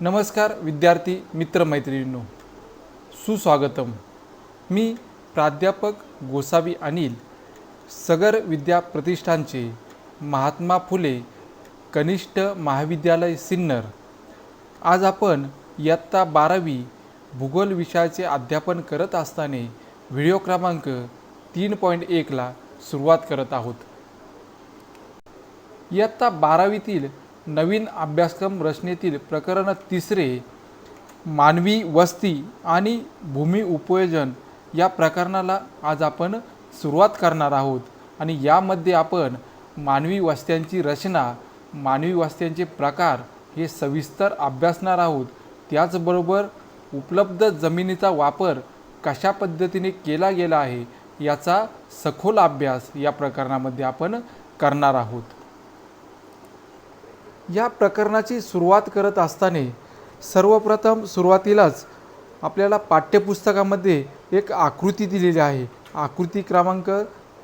नमस्कार विद्यार्थी मित्रमैत्रिणींनो. सुस्वागतम. मी प्राध्यापक गोसावी अनिल सगर विद्या प्रतिष्ठानचे महात्मा फुले कनिष्ठ महाविद्यालय सिन्नर. आज आपण इयत्ता बारावी भूगोल विषयाचे अध्यापन करत असताना व्हिडिओ क्रमांक तीन पॉईंट एकला सुरुवात करत आहोत. इयत्ता बारावीतील नवीन अभ्यासक्रम रचनेतील प्रकरण तिसरे मानवी वस्ती आणि भूमी उपयोजन या प्रकरणाला आज आपण सुरुवात करणार आहोत. आणि यामध्ये आपण मानवी वस्त्यांची रचना मानवी वस्त्यांचे प्रकार हे सविस्तर अभ्यासणार आहोत. त्याचबरोबर उपलब्ध जमिनीचा वापर कशा पद्धतीने केला गेला आहे याचा सखोल अभ्यास या प्रकरणामध्ये आपण करणार आहोत. या प्रकरणाची सुरुवात करत असताना सर्वप्रथम सुरुवातीलाच आपल्याला पाठ्यपुस्तकामध्ये एक आकृती दिलेली आहे. आकृती क्रमांक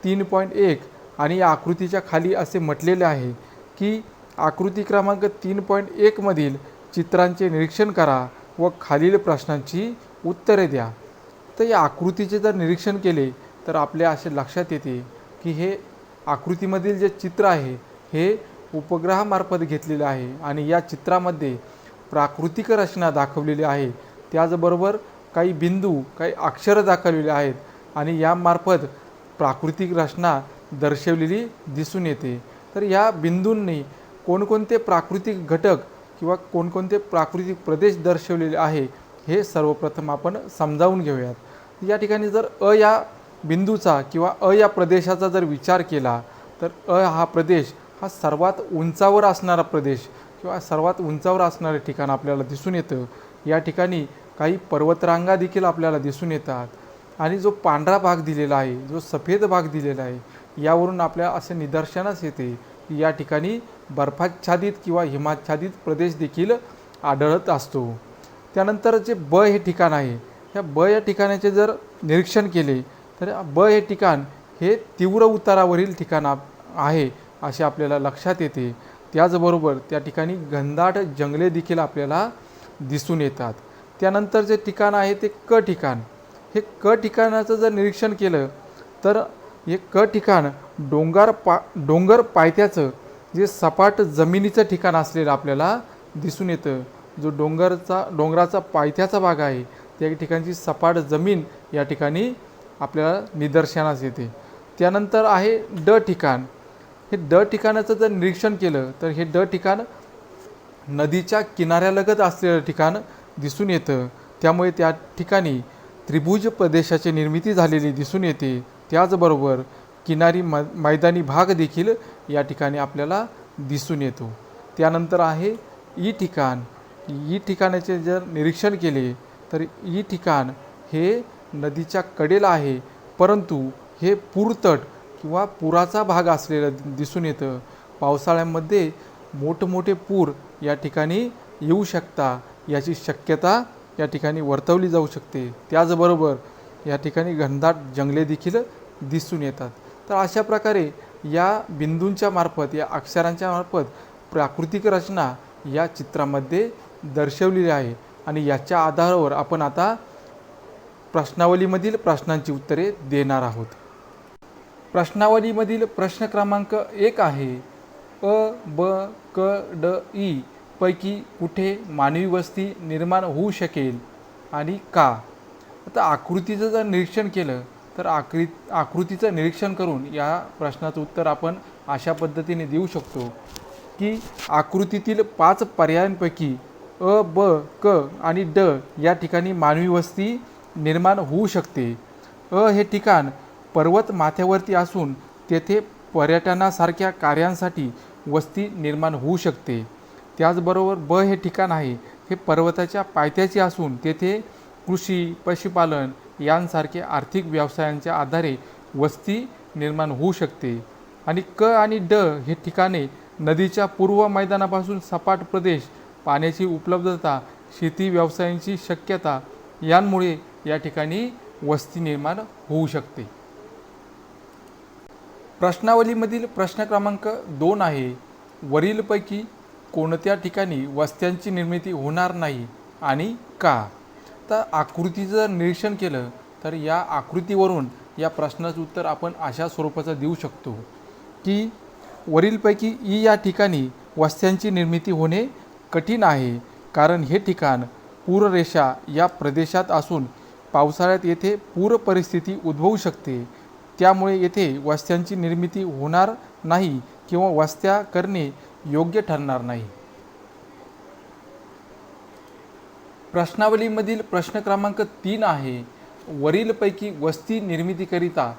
तीन पॉईंट एक आणि या आकृतीच्या खाली असे म्हटलेले आहे की आकृती क्रमांक तीन पॉईंट एकमधील चित्रांचे निरीक्षण करा व खालील प्रश्नांची उत्तरे द्या. तर या आकृतीचे जर निरीक्षण केले तर आपल्या असे लक्षात येते की हे आकृतीमधील जे चित्र आहे हे उपग्रहामार्फत घेतलेले आहे आणि या चित्रामध्ये प्राकृतिक रचना दाखवलेली आहे. त्याचबरोबर काही बिंदू काही अक्षरं दाखवलेले आहेत आणि यामार्फत प्राकृतिक रचना दर्शवलेली दिसून येते. तर या बिंदूंनी कोणकोणते प्राकृतिक घटक किंवा कोणकोणते प्राकृतिक प्रदेश दर्शवलेले आहे हे सर्वप्रथम आपण समजावून घेऊयात. या ठिकाणी जर अ या बिंदूचा किंवा अ या प्रदेशाचा जर विचार केला तर अ हा प्रदेश हा सर्वात उंचावर असणारा प्रदेश किंवा सर्वात उंचावर असणारे ठिकाण आपल्याला दिसून येतं. या ठिकाणी काही पर्वतरांगा देखील आपल्याला दिसून येतात. आणि जो पांढरा भाग दिलेला आहे जो सफेद भाग दिलेला आहे यावरून आपल्या असे निदर्शनास येते की या ठिकाणी बर्फाच्छादित किंवा हिमाच्छादित प्रदेश देखील आढळत असतो. त्यानंतर जे ब हे ठिकाण आहे या ब या ठिकाणाचे जर निरीक्षण केले तर ब हे ठिकाण हे तीव्र उतारावरील ठिकाण आहे. असे आपल्याला लक्षात येते. त्याचबरोबर त्या ठिकाणी घनदाट जंगले देखील आपल्याला दिसून येतात. त्यानंतर जे ठिकाण आहे ते क ठिकाण. हे क ठिकाणाचं जर निरीक्षण केलं तर हे क ठिकाण डोंगर पा डोंगर पायथ्याचं जे सपाट जमिनीचं ठिकाण असलेलं आपल्याला दिसून येतं. जो डोंगरचा डोंगराचा पायथ्याचा भाग आहे त्या ठिकाणची सपाट जमीन या ठिकाणी आपल्याला निदर्शनास येते. त्यानंतर आहे ड ठिकाण. हे ड ठिकाणाचं जर निरीक्षण केलं तर हे ड ठिकाण नदीच्या किनाऱ्यालगत असलेलं ठिकाण दिसून येतं. त्यामुळे त्या ठिकाणी त्रिभुज प्रदेशाची निर्मिती झालेली दिसून येते. त्याचबरोबर किनारी मै मैदानी भाग देखील या ठिकाणी आपल्याला दिसून येतो. त्यानंतर आहे ई ठिकाण. ई ठिकाणाचे जर निरीक्षण केले तर ई ठिकाण हे नदीच्या कडेला आहे. परंतु हे पूरतट किंवा पुराचा भाग असलेलं दिसून येतं. पावसाळ्यामध्ये मोठमोठे पूर या ठिकाणी येऊ शकता. याची शक्यता या ठिकाणी वर्तवली जाऊ शकते. त्याचबरोबर या ठिकाणी घनदाट जंगले देखील दिसून येतात. तर अशा प्रकारे या बिंदूंच्या मार्फत या अक्षरांच्या मार्फत प्राकृतिक रचना या चित्रामध्ये दर्शवलेली आहे. आणि याच्या आधारावर आपण आता प्रश्नावलीमधील प्रश्नांची उत्तरे देणार आहोत. प्रश्नावलीमधील प्रश्न क्रमांक एक आहे. अ ब क ड ई पैकी कुठे मानवी वस्ती निर्माण होऊ शकेल आणि का? आता आकृतीचं जर निरीक्षण केलं तर आकृ आकृतीचं निरीक्षण करून या प्रश्नाचं उत्तर आपण अशा पद्धतीने देऊ शकतो की आकृतीतील पाच पर्यायांपैकी अ ब क आणि ड या ठिकाणी मानवी वस्ती निर्माण होऊ शकते. अ हे ठिकाण पर्वत माथ्यावरती असून तेथे पर्यटनासारख्या कार्यांसाठी वस्ती निर्माण होऊ शकते. त्याचबरोबर ब हे ठिकाण आहे. हे पर्वताच्या पायथ्याचे असून तेथे कृषी पशुपालन यांसारखे आर्थिक व्यवसायांच्या आधारे वस्ती निर्माण होऊ शकते. आणि क आणि ड हे ठिकाणे नदीच्या पूर्व मैदानापासून सपाट प्रदेश पाण्याची उपलब्धता शेती व्यवसायांची शक्यता यांमुळे या ठिकाणी वस्ती निर्माण होऊ शकते. प्रश्नावलीमधील प्रश्न क्रमांक दोन आहे. वरीलपैकी कोणत्या ठिकाणी वस्त्यांची निर्मिती होणार नाही आणि का? तर आकृतीचं जर निरीक्षण केलं तर या आकृतीवरून या प्रश्नाचं उत्तर आपण अशा स्वरूपाचं देऊ शकतो की वरीलपैकी ई या ठिकाणी वस्त्यांची निर्मिती होणे कठीण आहे कारण हे ठिकाण पूररेषा या प्रदेशात असून पावसाळ्यात येथे पूर परिस्थिती उद्भवू शकते. त्यामुळे येथे वस्त्यांची निर्मिती होणार नाही किंवा वस्त्या करणे योग्य ठरणार नाही. प्रश्नावलीमधील प्रश्न क्रमांक तीन आहे. वरीलपैकी वस्ती निर्मितीकरिता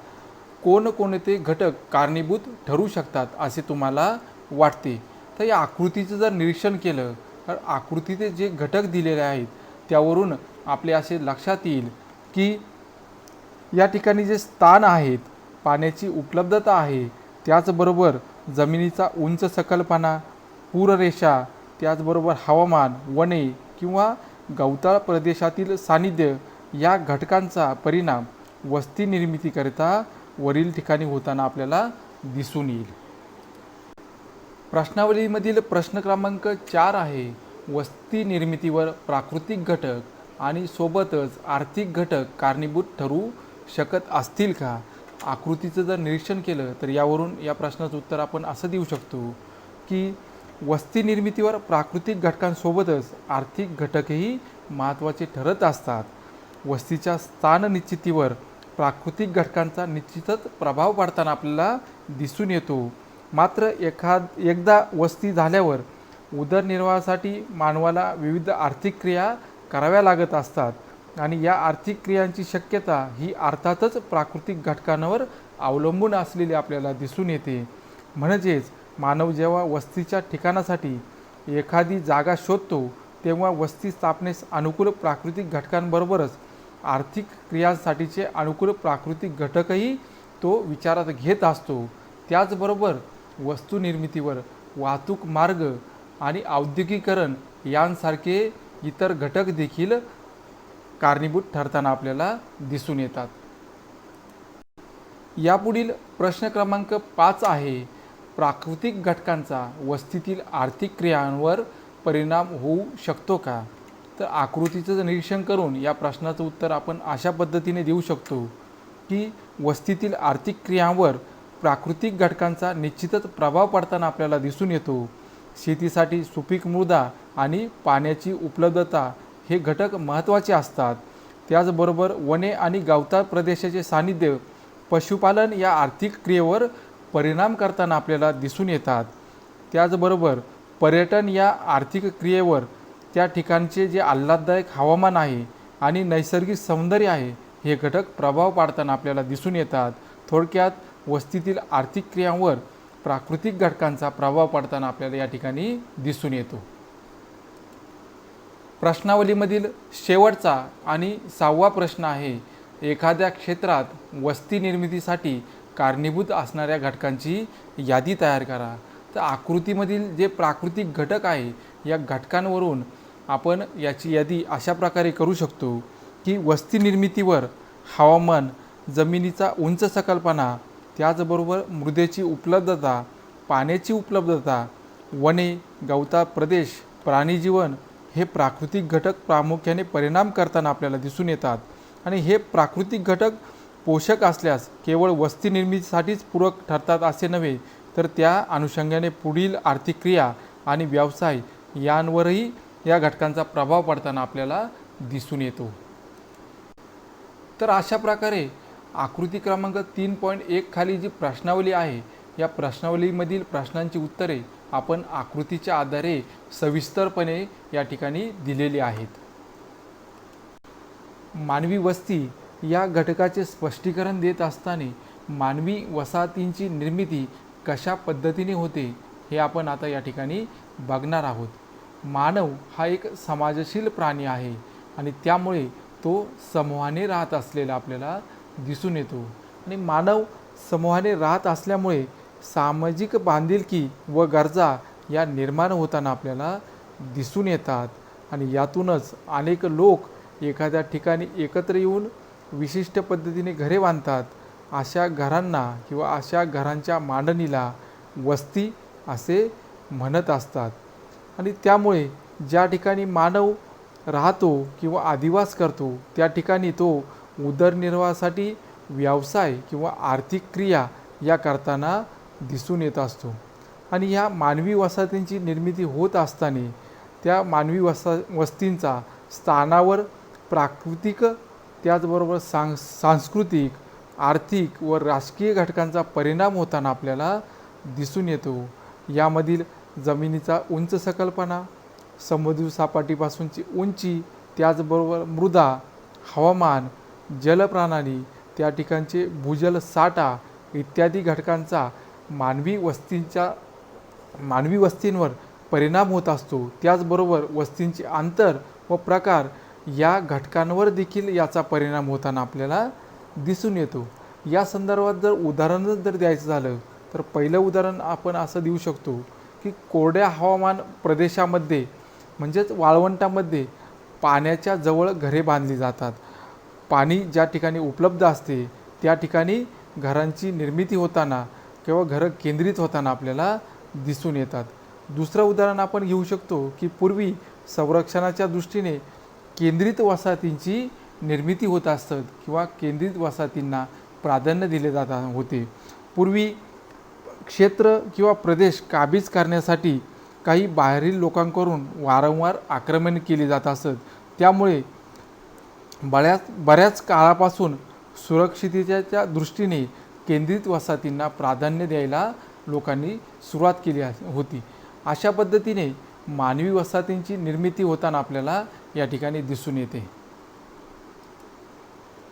कोणकोणते घटक कारणीभूत ठरू शकतात असे तुम्हाला वाटते? तर या आकृतीचं जर निरीक्षण केलं तर आकृतीचे जे घटक दिलेले आहेत त्यावरून आपले असे लक्षात येईल की या ठिकाणी जे स्थान आहेत पाण्याची उपलब्धता आहे त्याचबरोबर जमिनीचा उंच सकलपणा पूररेषा त्याचबरोबर हवामान वने किंवा गवताळ प्रदेशातील सानिध्य या घटकांचा परिणाम वस्ती निर्मितीकरिता वरील ठिकाणी होताना आपल्याला दिसून येईल. प्रश्नावलीमधील प्रश्न क्रमांक चार आहे वस्ती निर्मितीवर प्राकृतिक घटक आणि सोबतच आर्थिक घटक कारणीभूत ठरू शकत असतील का? आकृतीचं जर निरीक्षण केलं तर यावरून या प्रश्नाचं उत्तर आपण असं देऊ शकतो की वस्ती निर्मितीवर प्राकृतिक घटकांसोबतच आर्थिक घटकही महत्त्वाचे ठरत असतात. वस्तीच्या स्थान निश्चितीवर प्राकृतिक घटकांचा निश्चितच प्रभाव पडताना आपल्याला दिसून येतो. मात्र एखाद एकदा वस्ती झाल्यावर उदरनिर्वाहासाठी मानवाला विविध आर्थिक क्रिया कराव्या लागत असतात. आणि या आर्थिक क्रियांची शक्यता ही अर्थातच प्राकृतिक घटकांवर अवलंबून असलेली आपल्याला दिसून येते. म्हणजेच मानव जेव्हा वस्तीच्या ठिकाणासाठी एखादी जागा शोधतो तेव्हा वस्ती स्थापनेस अनुकूल प्राकृतिक घटकांबरोबरच आर्थिक क्रियांसाठीचे अनुकूल प्राकृतिक घटकही तो विचारात घेत असतो. त्याचबरोबर वस्तू निर्मितीवर वाहतूक मार्ग आणि औद्योगिकरण यांसारखे इतर घटक देखील कारणीभूत ठरताना आपल्याला दिसून येतात. यापुढील प्रश्न क्रमांक पाच आहे प्राकृतिक घटकांचा वस्तीतील आर्थिक क्रियांवर परिणाम होऊ शकतो का? तर आकृतीचं निरीक्षण करून या प्रश्नाचं उत्तर आपण अशा पद्धतीने देऊ शकतो की वस्तीतील आर्थिक क्रियांवर प्राकृतिक घटकांचा निश्चितच प्रभाव पडताना आपल्याला दिसून येतो. शेतीसाठी सुपीक मृदा आणि पाण्याची उपलब्धता हे घटक महत्त्वाचे असतात. त्याचबरोबर वने आणि गावता प्रदेशाचे सानिध्य पशुपालन या आर्थिक क्रियेवर परिणाम करताना आपल्याला दिसून येतात. त्याचबरोबर पर्यटन या आर्थिक क्रियेवर त्या ठिकाणचे जे आल्हाददायक हवामान आहे आणि नैसर्गिक सौंदर्य आहे हे घटक प्रभाव पाडताना आपल्याला दिसून येतात. थोडक्यात वस्तीतील आर्थिक क्रियांवर प्राकृतिक घटकांचा प्रभाव पाडताना आपल्याला या ठिकाणी दिसून येतो. प्रश्नावलीमधील शेवटचा आणि सहावा प्रश्न आहे एखाद्या क्षेत्रात वस्ती निर्मितीसाठी कारणीभूत असणाऱ्या घटकांची यादी तयार करा. तर आकृतीमधील जे प्राकृतिक घटक आहे या घटकांवरून आपण याची यादी अशा प्रकारे करू शकतो की वस्ती निर्मितीवर हवामान जमिनीचा उंच सकलपणा त्याचबरोबर मृदेची उपलब्धता पाण्याची उपलब्धता वने गवता प्रदेश प्राणीजीवन हे प्राकृतिक घटक प्रामुख्याने परिणाम करताना आपल्याला दिसून येतात. आणि हे प्राकृतिक घटक पोषक असल्यास केवळ वस्ती निर्मितीसाठीच पूरक ठरतात असे नव्हे तर त्या अनुषंगाने पुढील आर्थिक क्रिया आणि व्यवसाय यांवरही या घटकांचा प्रभाव पडताना आपल्याला दिसून येतो. तर अशा प्रकारे आकृती क्रमांक तीन पॉईंट एक खाली जी प्रश्नावली आहे या प्रश्नावलीमधील प्रश्नांची उत्तरे आपण आकृतीच्या आधारे सविस्तरपणे या ठिकाणी दिलेली आहेत. मानवी वस्ती या घटकाचे स्पष्टीकरण देत असताना मानवी वसाहतींची निर्मिती कशा पद्धतीने होते हे आपण आता या ठिकाणी बघणार आहोत. मानव हा एक समाजशील प्राणी आहे आणि त्यामुळे तो समूहाने राहत असलेला आपल्याला दिसून येतो. आणि मानव समूहाने राहत असल्यामुळे सामाजिक बांधिलकी व गरजा या निर्माण होताना आपल्याला दिसून येतात. आणि यातूनच अनेक लोक एखाद्या ठिकाणी एकत्र येऊन विशिष्ट पद्धतीने घरे बांधतात. अशा घरांना किंवा अशा घरांच्या मांडणीला वस्ती असे म्हणत असतात. आणि त्यामुळे ज्या ठिकाणी मानव राहतो किंवा आदिवास करतो त्या ठिकाणी तो उदरनिर्वाहासाठी व्यवसाय किंवा आर्थिक क्रिया या करताना दिसून येत असतो. आणि ह्या मानवी वसाहतींची निर्मिती होत असताना त्या मानवी वसा वस्तींचा स्थानावर प्राकृतिक त्याचबरोबर सांग सांस्कृतिक आर्थिक व राजकीय घटकांचा परिणाम होताना आपल्याला दिसून येतो. यामधील जमिनीचा उंच सकल्पना समुद्र सपाटीपासूनची उंची त्याचबरोबर मृदा हवामान जलप्रणाली त्या ठिकाणचे भूजल साठा इत्यादी घटकांचा मानवी वस्तींच्या मानवी वस्तींवर परिणाम होत असतो. त्याचबरोबर वस्तींचे अंतर व प्रकार या घटकांवर देखील याचा परिणाम होताना आपल्याला दिसून येतो. या संदर्भात जर उदाहरणच जर द्यायचं झालं तर पहिलं उदाहरण आपण असं देऊ शकतो की कोरड्या हवामान प्रदेशामध्ये म्हणजेच वाळवंटामध्ये पाण्याच्या जवळ घरे बांधली जातात. पाणी ज्या ठिकाणी उपलब्ध असते त्या ठिकाणी घरांची निर्मिती होताना किंवा घरं केंद्रित होताना आपल्याला दिसून येतात. दुसरं उदाहरण आपण घेऊ शकतो की पूर्वी संरक्षणाच्या दृष्टीने केंद्रित वसाहतींची निर्मिती होत असत किंवा केंद्रित वसाहतींना प्राधान्य दिले जात होते. पूर्वी क्षेत्र किंवा प्रदेश काबीज करण्यासाठी काही बाहेरील लोकांकडून वारंवार आक्रमण केली जात असत. त्यामुळे बऱ्याच बऱ्याच काळापासून सुरक्षिततेच्या दृष्टीने केंद्रित वसाहतींना प्राधान्य द्यायला लोकांनी सुरुवात केली होती. अशा पद्धतीने मानवी वसाहतींची निर्मिती होताना आपल्याला या ठिकाणी दिसून येते.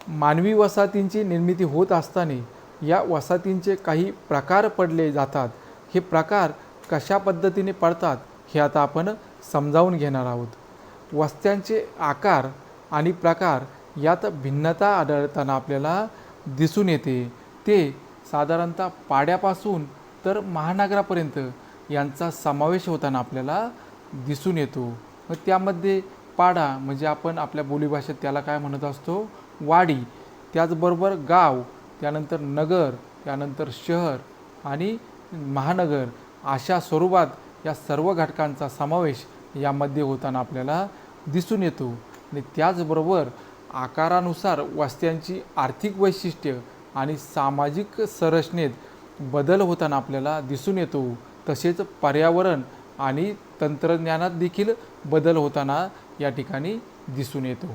मानवी वसाहतींची निर्मिती होत असताना या वसाहतींचे काही प्रकार पडले जातात. हे प्रकार कशा पद्धतीने पडतात हे आता आपण समजावून घेणार आहोत. वस्त्यांचे आकार आणि प्रकार यात भिन्नता आढळताना आपल्याला दिसून येते. ते साधारणतः पाड्यापासून तर महानगरापर्यंत यांचा समावेश होताना आपल्याला दिसून येतो. मग त्यामध्ये पाडा म्हणजे आपण आपल्या बोलीभाषेत त्याला काय म्हणत असतो? वाडी. त्याचबरोबर गाव त्यानंतर नगर त्यानंतर शहर आणि महानगर अशा स्वरूपात या सर्व घटकांचा समावेश यामध्ये होताना आपल्याला दिसून येतो. आणि त्याचबरोबर आकारानुसार वस्त्यांची आर्थिक वैशिष्ट्य आणि सामाजिक संरचनेत बदल होताना आपल्याला दिसून येतो. तसेच पर्यावरण आणि तंत्रज्ञानात देखील बदल होताना या ठिकाणी दिसून येतो.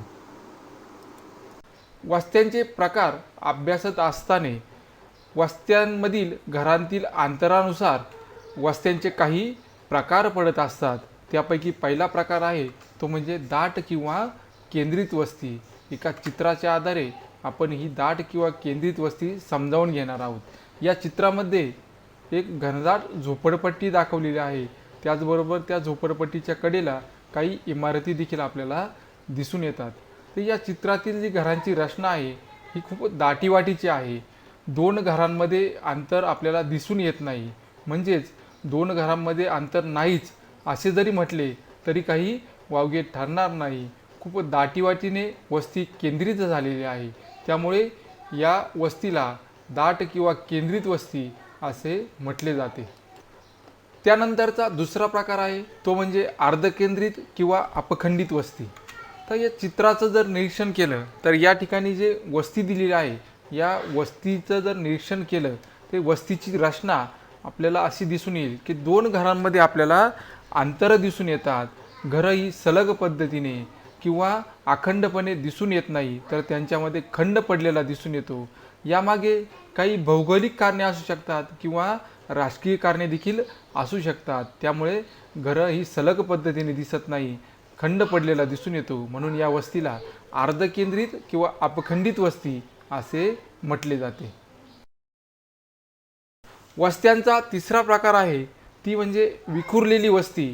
वस्त्यांचे प्रकार अभ्यासत असताना वस्त्यांमधील घरांतील अंतरानुसार वस्त्यांचे काही प्रकार पडत असतात. त्यापैकी पहिला प्रकार आहे तो म्हणजे दाट किंवा केंद्रित वस्ती. एका चित्राच्या आधारे आपण ही दाट किंवा केंद्रित वस्ती समजावून घेणार आहोत. या चित्रामध्ये एक घनदाट झोपडपट्टी दाखवलेली आहे. त्याचबरोबर त्या झोपडपट्टीच्या कडेला काही इमारती देखील आपल्याला दिसून येतात. तर या चित्रातील जी घरांची रचना आहे ही खूप दाटीवाटीची आहे. दोन घरांमध्ये अंतर आपल्याला दिसून येत नाही. म्हणजेच दोन घरांमध्ये अंतर नाहीच असे जरी म्हटले तरी काही वावगे ठरणार नाही. खूप दाटीवाटीने वस्ती केंद्रित झालेली आहे. त्यामुळे या वस्तीला दाट किंवा केंद्रित वस्ती असे म्हटले जाते. त्यानंतरचा दुसरा प्रकार आहे तो म्हणजे अर्धकेंद्रित किंवा अपखंडित वस्ती. तर या चित्राचं जर निरीक्षण केलं तर या ठिकाणी जे वस्ती दिलेली आहे या वस्तीचं जर निरीक्षण केलं ते वस्तीची रचना आपल्याला अशी दिसून येईल की दोन घरांमध्ये आपल्याला अंतरं दिसून येतात. घरं ही सलग पद्धतीने किंवा अखंडपणे दिसून येत नाही तर त्यांच्यामध्ये खंड पडलेला दिसून येतो. यामागे काही भौगोलिक कारणे असू शकतात किंवा राजकीय कारणे देखील असू शकतात. त्यामुळे घरं ही सलग पद्धतीने दिसत नाही. खंड पडलेला दिसून येतो. म्हणून या वस्तीला अर्धकेंद्रित किंवा अपखंडित वस्ती असे म्हटले जाते. वस्त्यांचा तिसरा प्रकार आहे ती म्हणजे विखुरलेली वस्ती.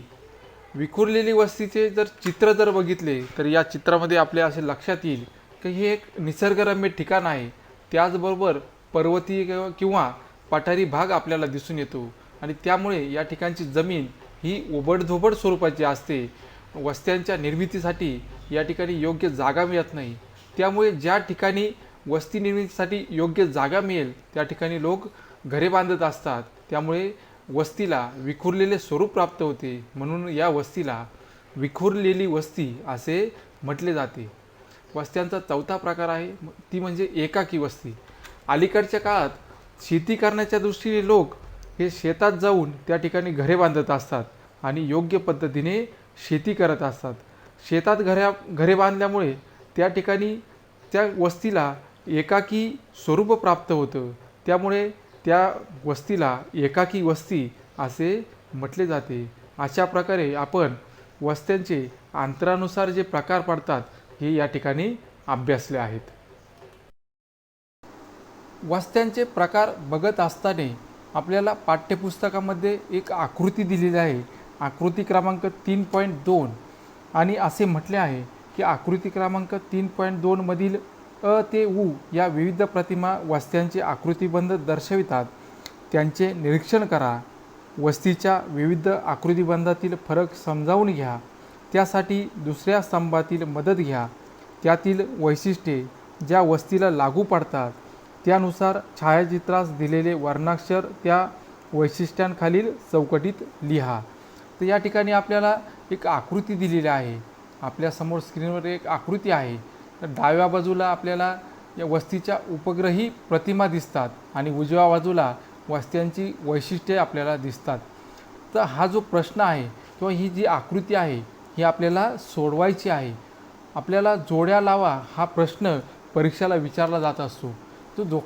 विखुरलेली वस्तीचे जर चित्र जर बघितले तर या चित्रामध्ये आपल्या असे लक्षात येईल की हे एक निसर्गरम्य ठिकाण आहे. त्याचबरोबर पर्वतीय किंवा- पठारी भाग आपल्याला दिसून येतो. आणि त्यामुळे या ठिकाणची जमीन ही ओबडधोबड स्वरूपाची असते. वस्त्यांच्या निर्मितीसाठी या ठिकाणी योग्य जागा मिळत नाही. त्यामुळे ज्या ठिकाणी वस्ती निर्मितीसाठी योग्य जागा मिळेल त्या ठिकाणी लोक घरे बांधत असतात. त्यामुळे वस्तीला विखुरलेले स्वरूप प्राप्त होते. म्हणून या वस्तीला विखुरलेली वस्ती असे म्हटले जाते. वस्त्यांचा चौथा प्रकार आहे. म- ती म्हणजे एकाकी वस्ती. अलीकडच्या काळात शेती करण्याच्या दृष्टीने लोक हे शेतात जाऊन त्या ठिकाणी घरे बांधत असतात आणि योग्य पद्धतीने शेती करत असतात. शेतात घऱ्या घरे बांधल्यामुळे त्या ठिकाणी त्या वस्तीला एकाकी स्वरूप प्राप्त होतं. त्यामुळे त्या वस्तीला एकाकी वस्ती असे म्हटले जाते. अशा प्रकारे आपण वस्त्यांचे अंतरानुसार जे प्रकार पडतात हे या ठिकाणी अभ्यासले आहेत. वस्त्यांचे प्रकार बघत असताना आपल्याला पाठ्यपुस्तकामध्ये एक आकृती दिलेली आहे. आकृती क्रमांक तीन पॉईंट दोन. आणि असे म्हटले आहे की आकृती क्रमांक तीन पॉईंट दोनमधील अ ते उ या विविध प्रतिमा वस्त्यांचे आकृतीबंध दर्शवितात. त्यांचे निरीक्षण करा. वस्तीच्या विविध आकृतीबंधातील फरक समजावून घ्या. त्यासाठी दुसऱ्या स्तंभातील मदत घ्या. त्यातील वैशिष्ट्ये ज्या वस्तीला लागू पडतात त्यानुसार छायाचित्रास दिलेले वर्णाक्षर त्या वैशिष्ट्यांखालील चौकटीत लिहा. तर या ठिकाणी आपल्याला एक आकृती दिलेली आहे. आपल्यासमोर स्क्रीनवर एक आकृती आहे. तर डाव्या बाजूला आपल्याला या वस्तीच्या उपग्रही प्रतिमा दिसतात आणि उजव्या बाजूला वस्त्यांची वैशिष्ट्ये आपल्याला दिसतात. तर हा जो प्रश्न आहे किंवा ही जी आकृती आहे ही आपल्याला सोडवायची आहे. आपल्याला जोड्या लावा हा प्रश्न परीक्षेला विचारला जात असतो. तो जो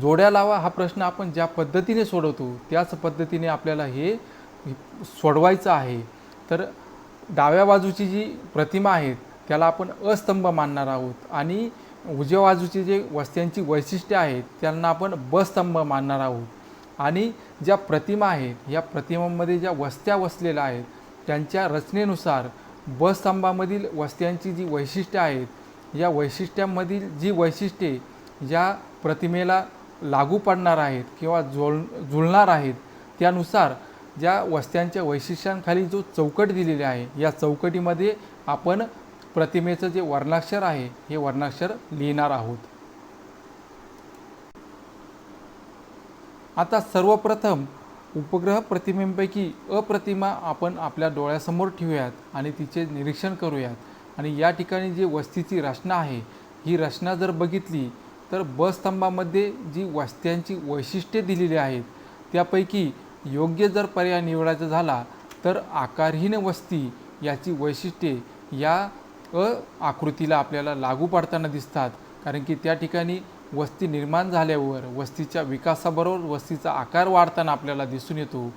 जोड्या लावा हा प्रश्न आपण ज्या पद्धतीने सोडवतो त्याच पद्धतीने आपल्याला हे सोडवायचं आहे. तर डाव्या बाजूची जी प्रतिमा आहे त्याला आपण अस्तंभ मानणार आहोत आणि उजव्या बाजूची जे वस्त्यांची वैशिष्ट्ये आहेत त्यांना आपण बस्तंभ मानणार आहोत. आणि ज्या प्रतिमा आहेत या प्रतिमांमध्ये ज्या वस्त्या वसलेल्या आहेत त्यांच्या रचनेनुसार बसस्तंभामधील वस्त्यांची जी वैशिष्ट्य आहेत या वैशिष्ट्यांमधील जी वैशिष्ट्ये ज्या प्रतिमेला लागू पडणार आहेत किंवा जोड जुळणार आहेत त्यानुसार ज्या वस्त्यांच्या वैशिष्ट्यांखाली जो चौकट दिलेली आहे या चौकटीमध्ये आपण प्रतिमेचं जे वर्णाक्षर आहे हे वर्णाक्षर लिहिणार आहोत. आता सर्वप्रथम उपग्रह प्रतिमेपैकी अप्रतिमा आपण आपल्या डोळ्यासमोर ठेवूयात आणि तिचे निरीक्षण करूयात. आणि या ठिकाणी जी वस्तीची रचना आहे ही रचना जर बघितली तर बसस्तंभामध्ये जी वस्त्यांची वैशिष्ट्ये दिलेली आहेत त्यापैकी योग्य जर पर्याय निवडायचा झाला तर आकारहीन वस्ती याची वैशिष्ट्ये या अ आकृतीला आपल्याला लागू पडताना दिसतात. कारण की त्या ठिकाणी वस्ती निर्माण झाल्यावर वस्तीच्या विकासाबरोबर वस्तीचा आकार वाढताना आपल्याला दिसून येतो.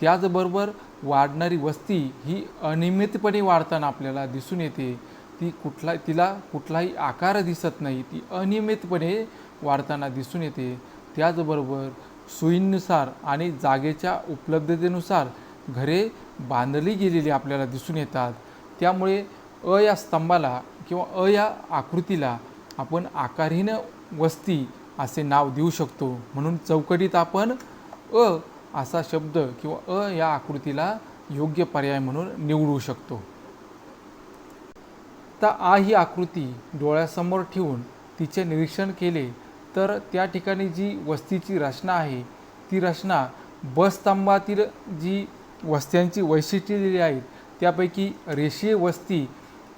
त्याचबरोबर वाढणारी वस्ती ही अनियमितपणे वाढताना आपल्याला दिसून येते. ती कुठला तिला कुठलाही आकार दिसत नाही ती अनियमितपणे वाढताना दिसून येते. त्याचबरोबर सोयीनुसार आणि जागेच्या उपलब्धतेनुसार घरे बांधली गेलेली आपल्याला दिसून येतात. त्यामुळे अ या स्तंभाला किंवा अ या आकृतीला आपण आकारहीन वस्ती असे नाव देऊ शकतो. म्हणून चौकटीत आपण अ असा शब्द किंवा अ या आकृतीला योग्य पर्याय म्हणून निवडू शकतो. तर आ ही आकृती डोळ्यासमोर ठेवून तिचे निरीक्षण केले तर त्या ठिकाणी जी वस्तीची रचना आहे ती रचना बसस्तंभातील जी वस्त्यांची वैशिष्ट्ये दिली आहेत त्यापैकी रेषीय वस्ती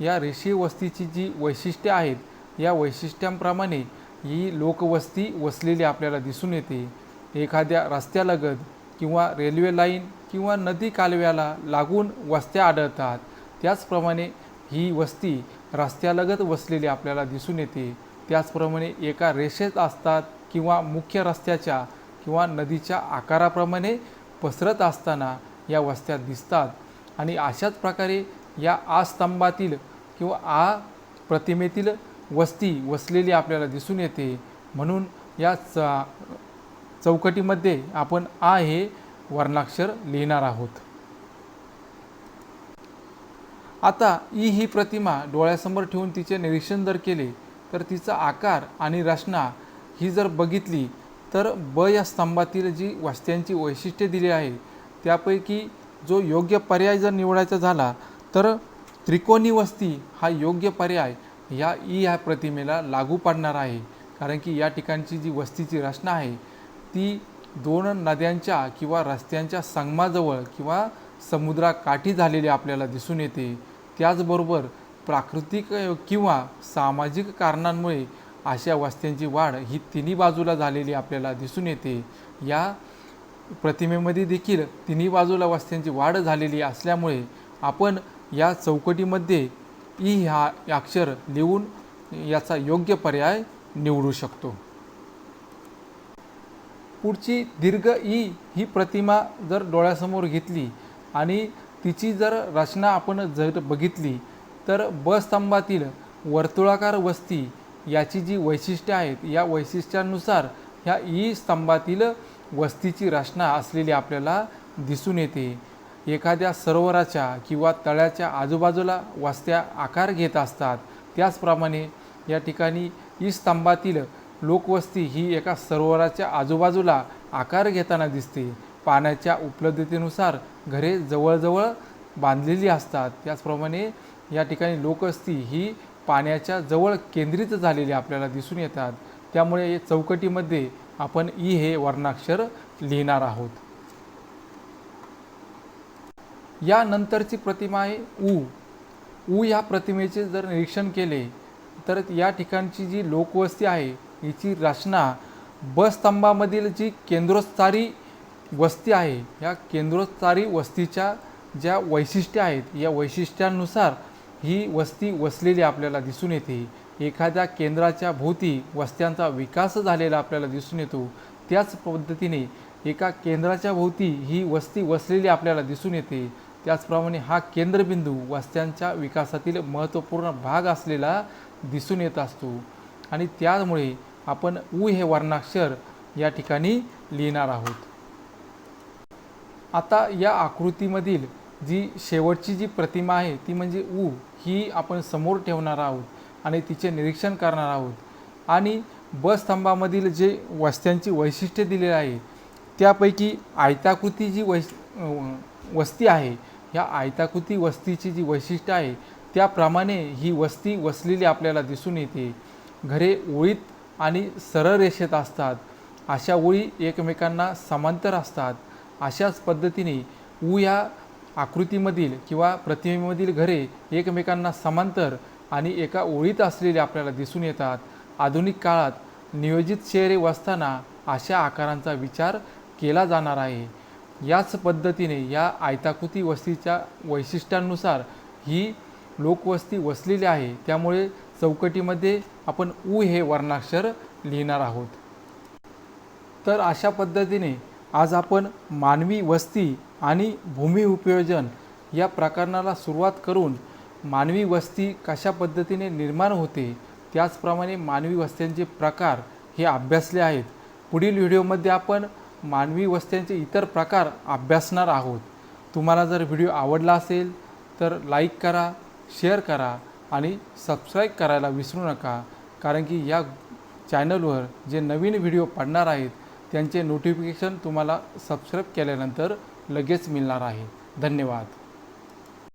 या रेषीय वस्तीची जी वैशिष्ट्ये आहेत या वैशिष्ट्यांप्रमाणे ही लोकवस्ती वसलेली आपल्याला दिसून येते. एखाद्या रस्त्यालगत किंवा रेल्वे लाईन किंवा नदी कालव्याला लागून वस्त्या आढळतात. त्याचप्रमाणे ही वस्ती रस्त्यालगत वसलेली आपल्याला दिसून येते. त्याचप्रमाणे एका रेषेत असतात किंवा मुख्य रस्त्याच्या किंवा नदीच्या आकाराप्रमाणे पसरत असताना या वस्त्या दिसतात. आणि अशाच प्रकारे या आस्तंभातील किंवा आ प्रतिमेतील वस्ती वसलेली आपल्याला दिसून येते. म्हणून या च चौकटीमध्ये आपण आ हे वर्णाक्षर लिहिणार आहोत. आता ई ही प्रतिमा डोळ्यासमोर ठेवून तिचे निरीक्षण जर केले तर तिचा आकार आणि रचना ही जर बघितली तर ब या स्तंभातील जी वस्त्यांची वैशिष्ट्ये दिली आहे त्यापैकी जो योग्य पर्याय जर निवडायचा झाला तर त्रिकोणी वस्ती हा योग्य पर्याय या ई ह्या प्रतिमेला लागू पडणार आहे. कारण की या ठिकाणची जी वस्तीची रचना आहे ती दोन नद्यांच्या किंवा रस्त्यांच्या संगमाजवळ किंवा समुद्राकाठी झालेली आपल्याला दिसून येते. त्याचबरोबर प्राकृतिक किंवा सामाजिक कारणांमुळे अशा वस्त्यांची वाढ ही तिन्ही बाजूला झालेली आपल्याला दिसून येते. या प्रतिमेमध्ये देखील तिन्ही बाजूला वस्त्यांची वाढ झालेली असल्यामुळे आपण या चौकटीमध्ये ई हा अक्षर लिहून याचा योग्य पर्याय निवडू शकतो. पुढची दीर्घ ई ही प्रतिमा जर डोळ्यासमोर घेतली आणि तिची जर रचना आपण जर बघितली तर ब स्तंभातील वर्तुळाकार वस्ती याची जी वैशिष्ट्ये आहेत या वैशिष्ट्यांनुसार ह्या ई स्तंभातील वस्तीची रचना असलेली आपल्याला दिसून येते. एखाद्या सरोवराच्या किंवा तळ्याच्या आजूबाजूला वस्त्या आकार घेत असतात. त्याचप्रमाणे या ठिकाणी ई स्तंभातील लोकवस्ती ही एका सरोवराच्या आजूबाजूला आकार घेताना दिसते. पाण्याच्या उपलब्धतेनुसार घरे जवळजवळ बांधलेली असतात. त्याचप्रमाणे या ठिकाणी लोकवस्ती ही पाण्याच्या जवळ केंद्रित झालेली आपल्याला दिसून येतात. त्यामुळे चौकटीमध्ये आपण ई हे वर्णाक्षर लिहिणार आहोत. यानंतरची प्रतिमा आहे ऊ. ऊ या प्रतिमेचे जर निरीक्षण केले तर या ठिकाणची जी लोकवस्ती आहे हिची रचना बसस्तंभामधील जी केंद्रोत्सारी वस्ती आहे या केंद्रोत्सारी वस्तीच्या ज्या वैशिष्ट्य आहेत या वैशिष्ट्यांनुसार ही वस्ती वसलेली आपल्याला दिसून येते. एखाद्या केंद्राच्या भोवती वस्त्यांचा विकास झालेला आपल्याला दिसून येतो. त्याच पद्धतीने एका केंद्राच्या भोवती ही वस्ती वसलेली आपल्याला दिसून येते. त्याचप्रमाणे हा केंद्रबिंदू वस्त्यांच्या विकासातील महत्त्वपूर्ण भाग असलेला दिसून येत असतो. आणि त्यामुळे आपण ऊ हे वर्णाक्षर या ठिकाणी लिहिणार आहोत. आता या आकृतीमधील जी शेवटची जी प्रतिमा आहे ती म्हणजे ऊ ही आपण समोर ठेवणार आहोत आणि तिचे निरीक्षण करणार आहोत. आणि बसस्तंभामधील स्तंभामधील जे वस्त्यांची वैशिष्ट्ये दिलेली आहे त्यापैकी आयताकृती जी वैश वस्ती आहे ह्या आयताकृती वस्तीची जी वैशिष्ट्य आहे त्याप्रमाणे ही वस्ती वसलेली आपल्याला दिसून येते. घरे ओळीत आणि सरळ रेषेत असतात. अशा ओळी एकमेकांना समांतर असतात. अशाच पद्धतीने ऊ या आकृतीमधील किंवा प्रतिमेमधील घरे एकमेकांना समांतर आणि एका ओळीत असलेले आपल्याला दिसून येतात. आधुनिक काळात नियोजित शहरे वसताना अशा आकारांचा विचार केला जाणार आहे. याच पद्धतीने या आयताकृती वस्तीच्या वैशिष्ट्यांनुसार ही लोकवस्ती वसलेली आहे. त्यामुळे चौकटीमध्ये आपण ऊ हे वर्णाक्षर लिहिणार आहोत. तर अशा पद्धतीने आज आपण मानवी वस्ती आणि भूमी उपयोजन या प्रकरणाला सुरुवात करून मानवी वस्ती कशा पद्धतीने निर्माण होते त्याचप्रमाणे मानवी वस्त्यांचे प्रकार हे अभ्यासले आहेत. पुढील व्हिडिओमध्ये आपण मानवी वस्त्यांचे इतर प्रकार अभ्यासणार आहोत. तुम्हाला जर व्हिडिओ आवडला असेल तर लाईक करा शेअर करा आणि सबस्क्राईब करायला विसरू नका. कारण की या चॅनलवर जे नवीन व्हिडिओ पडणार आहेत त्यांचे नोटिफिकेशन तुम्हाला सबस्क्राईब केल्यानंतर लगेच मिळणार आहे. धन्यवाद.